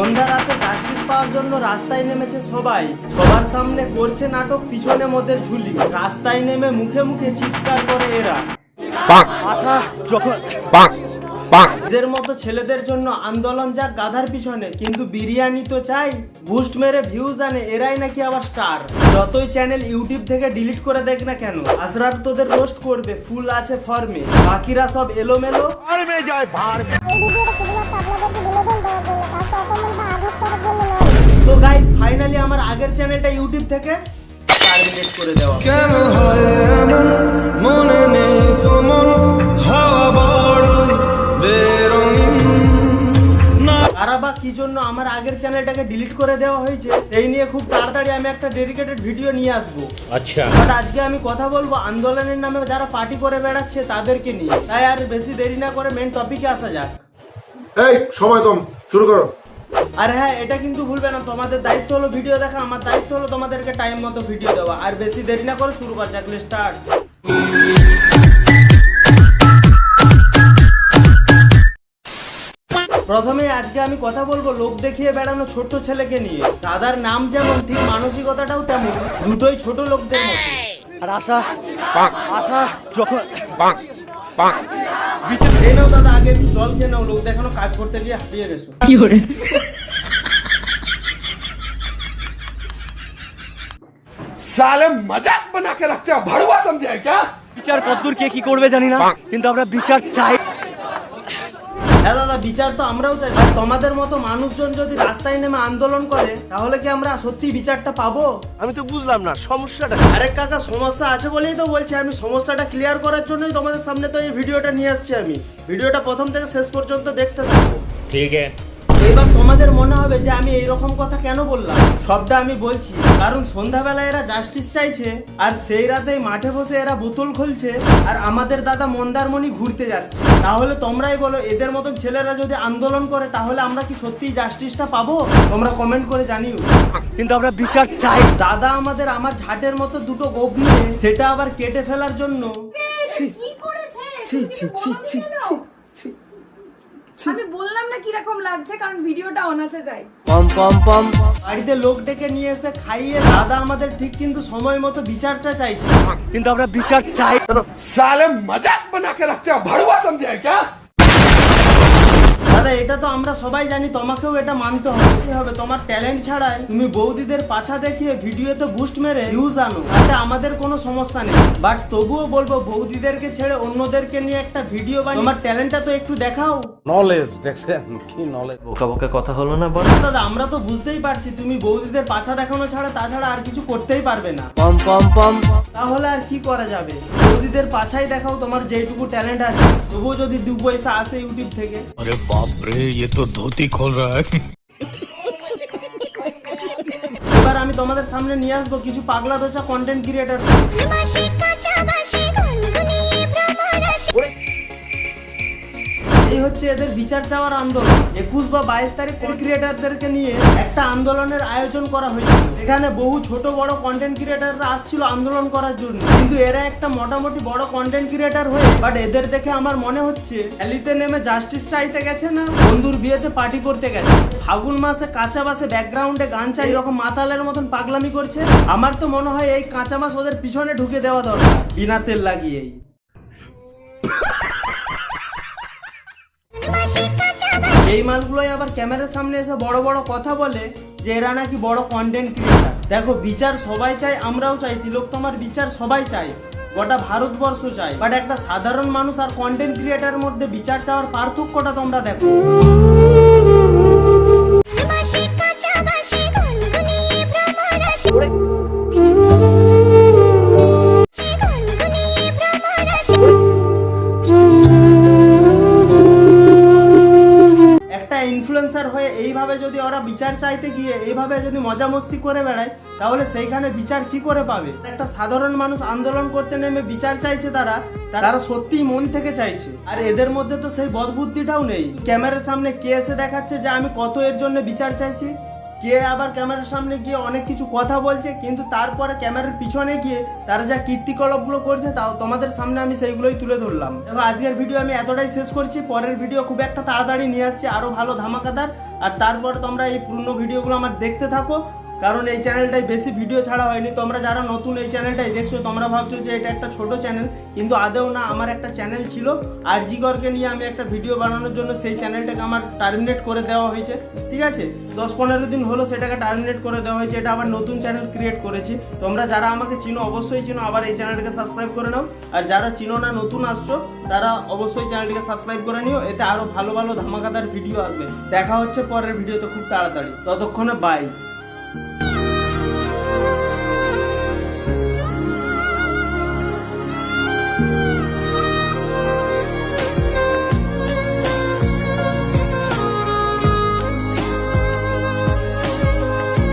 সন্ধ্যা রাতে জাস্টিস পাওয়ার জন্য রাস্তায় নেমেছে সবাই। সবার সামনে করছে নাটক পিছনে মধ্যে ঝুলি। রাস্তায় নেমে মুখে মুখে চিৎকার করে এরা। আশা যখন এদের মতো ছেলেদের জন্য আন্দোলন যাক গাধার পিছনে কিন্তু বিরিয়ানি তো চাই। বুস্ট মেরে ভিউজ আনে এরাই নাকি আবার স্টার যতই চ্যানেল ইউটিউব থেকে ডিলিট করে দেখ না কেন আসরার তোদের রোস্ট করবে ফুল আছে ফর্মে বাকিরা সব এলোমেলো। যায় তো গাইস ফাইনালি আমার আগের চ্যানেলটা ইউটিউব থেকে টার্মিনেট করে দেওয়া। মনে নেই তোমার কি জন্য আমার আগের চ্যানেলটাকে ডিলিট করে দেওয়া হয়েছে? এই নিয়ে খুব তাড়াতাড়ি আমি একটা ডেডিকেটেড ভিডিও নিয়ে আসব। আচ্ছা। বাট আজকে আমি কথা বলব আন্দোলনের নামে যারা পার্টি করে বেড়াচ্ছে তাদেরকে নিয়ে। তাই আর বেশি দেরি না করে মেন টপিকে আসা যাক। এই সময় কম শুরু করো। আর হ্যাঁ এটা কিন্তু ভুলবে না তোমাদের দায়িত্ব হলো ভিডিও দেখা আমার দায়িত্ব হলো তোমাদেরকে টাইম মতো ভিডিও দেওয়া। আর বেশি দেরি না করে শুরু করা যাক স্টার্ট প্রথমে আজকে আমি কথা বলবো লোক দেখিয়ে বেড়ানো ছোট ছেলেকে নিয়ে দাদার নাম যেমন ঠিক মানসিকতাটাও তেমন দুটোই ছোট লোকদের মতো আর আশা আশা যখন এই নাও দাদা আগে একটু জল খেয়ে নাও লোক দেখানো কাজ করতে গিয়ে হাঁপিয়ে গেছো साले मजाक बना के रखते हो भड़ुआ समझे है क्या বিচার কদ্দূর কে কি করবে জানি না কিন্তু আমরা বিচার চাই হ্যাঁ দাদা বিচার তো আমরাও চাই। তোমাদের মতো মানুষজন যদি রাস্তায় নেমে আন্দোলন করে তাহলে কি আমরা সত্যি বিচারটা পাবো? আমি তো বুঝলাম না সমস্যাটা আরে কাকা সমস্যা আছে বলেই তো বলছি। আমি সমস্যাটা ক্লিয়ার করার জন্যই তোমাদের সামনে তো এই ভিডিওটা নিয়ে আসছি আমি। ভিডিওটা প্রথম থেকে শেষ পর্যন্ত দেখতে থাকব ঠিক আছে। এবার তোমাদের মনে হবে যে আমি এইরকম কথা কেন বললাম সবটা আমি বলছি কারণ সন্ধ্যাবেলা এরা জাস্টিস চাইছে আর সেই রাতেই মাঠে বসে এরা বোতল খুলছে আর আমাদের দাদা মন্দারমণি ঘুরতে যাচ্ছে তাহলে তোমরাই বলো এদের মতন ছেলেরা যদি আন্দোলন করে তাহলে আমরা কি সত্যি জাস্টিসটা পাবো তোমরা কমেন্ট করে জানিও কিন্তু আমরা বিচার চাই দাদা আমাদের আমার ঝাটের মতো দুটো গোপ নিয়ে সেটা আবার কেটে ফেলার জন্য কি আমি বললাম না কীরকম লাগছে কারণ ভিডিওটা অন আছে তাই। পম পম পম। বাড়িতে লোক ডেকে নিয়ে এসে খাইয়ে দাদা আমাদের ঠিক কিন্তু সময় মতো বিচারটা চাইছে। কিন্তু আমরা বিচার চাই। সালে মজাক বানাকে রাখতে ভড়ুয়া সমঝে ক্যা এটা তো আমরা সবাই জানি তোমাকেও এটা মানতে হতেই হবে? তোমার ট্যালেন্ট ছাড়াই তুমি বৌদিদের পাছা দেখিয়ে ভিডিওতে বুস্ট মেরে ভিউজ আনো। তাতে আমাদের কোনো সমস্যা নেই। বাট তবুও বলব বৌদিদেরকে ছেড়ে অন্যদেরকে নিয়ে একটা ভিডিও বানিয়ে তোমার ট্যালেন্টটা তো একটু দেখাও। নলেজ দেখছেন? কি নলেজ বোকা বোকা কথা হলো না বল দাদা আমরা তো বুঝতেই পারছি তুমি বৌদিদের পাছা দেখানো ছাড়া তাছাড়া আর কিছু করতেই পারবে না। পম পম পম। তাহলে আর কি করা যাবে? বৌদিদের পাছাই দেখাও তোমার যেটুকু ট্যালেন্ট আছে। তবুও যদি দু পয়সা আসে ইউটিউব থেকে। আরে বাপ রে ये तो धोती खोल रहा है এবার আমি তোমাদের সামনে নিয়ে আসবো কিছু পাগলা দোচা কন্টেন্ট ক্রিয়েটার এই হচ্ছে এদের বিচার চাওয়ার আন্দোলন। একুশ বা বাইশ তারিখ ক্রিয়েটারদেরকে নিয়ে একটা আন্দোলনের আয়োজন করা হয়েছিল এখানে বহু ছোট, বড় কন্টেন্ট ক্রিয়েটাররা আসছিল আন্দোলন করার জন্য। কিন্তু এরা একটা মোটামুটি বড় কন্টেন্ট ক্রিয়েটার হয়ে বাট এদের দেখে আমার মনে হচ্ছে অ্যালিতে নেমে জাস্টিস চাইতে গেছে না? বন্ধুর বিয়েতে পার্টি করতে গেছে। ফাগুন মাসে কাঁচা বাসে ব্যাকগ্রাউন্ডে গান চাই এরকম মাতালের মতন পাগলামি করছে? আমার তো মনে হয় এই কাঁচা মাস ওদের পিছনে ঢুকে দেওয়া দরকার। বিনা তেল লাগিয়েই। এই মালগুলোই আবার ক্যামেরার সামনে এসে বড় বড় কথা বলে যে এরা নাকি বড় কন্টেন্ট ক্রিয়েটার দেখো, বিচার সবাই চায়, আমরাও চাই, তিলক তোমার বিচার সবাই চায়, গোটা ভারতবর্ষ চাই বাট একটা সাধারণ মানুষ আর কন্টেন্ট ক্রিয়েটার মধ্যে বিচার চাওয়ার পার্থক্যটা তোমরা দেখো। বিচার চাইতে গিয়ে এইভাবে যদি মজা মস্তি করে বেড়ায়, তাহলে সেইখানে বিচার কি করে পাবে? একটা সাধারণ মানুষ আন্দোলন করতে নেমে বিচার চাইছে তারা তারা সত্যিই মন থেকে চাইছে। আর এদের মধ্যে তো সেই বদবুদ্ধিটাও নেই। ক্যামেরার সামনে কে এসে দেখাচ্ছে যে আমি কত এর জন্য বিচার চাইছি? কে আবার ক্যামেরার সামনে গিয়ে অনেক কিছু কথা বলছে, কিন্তু তারপরে ক্যামেরার পিছনে গিয়ে তারা যা কীর্তিকলাপগুলো করছে, তাও তোমাদের সামনে আমি সেইগুলোই তুলে ধরলাম। দেখো, আজকের ভিডিও আমি এতটাই শেষ করছি। পরের ভিডিও খুব একটা তাড়াতাড়ি নিয়ে আসছি আরও ভালো ধামাকাদার। আর তারপর তোমরা এই পুরনো ভিডিওগুলো আমার দেখতে থাকো। কারণ এই চ্যানেলটায় বেশি ভিডিও ছাড়া হয়নি। তোমরা যারা নতুন এই চ্যানেলটাই দেখছ, তোমরা ভাবছ যে এটা একটা ছোট চ্যানেল, কিন্তু আদেও না আমার একটা চ্যানেল ছিল। আর জি জিগরকে নিয়ে আমি একটা ভিডিও বানানোর জন্য সেই চ্যানেলটাকে আমার টার্মিনেট করে দেওয়া হয়েছে। ঠিক আছে? দশ পনেরো দিন হলো সেটাকে টার্মিনেট করে দেওয়া হয়েছে। এটা আবার নতুন চ্যানেল ক্রিয়েট করেছি। তোমরা যারা আমাকে চিনো, অবশ্যই চিনো। আবার এই চ্যানেলটাকে সাবস্ক্রাইব করে নাও। আর যারা চিনো না, নতুন আসছো, তারা অবশ্যই চ্যানেলটিকে সাবস্ক্রাইব করে নিও। এতে আরও ভালো ভালো ধামাকাদার ভিডিও আসবে। দেখা হচ্ছে পরের ভিডিওতে খুব তাড়াতাড়ি। ততক্ষণে বাই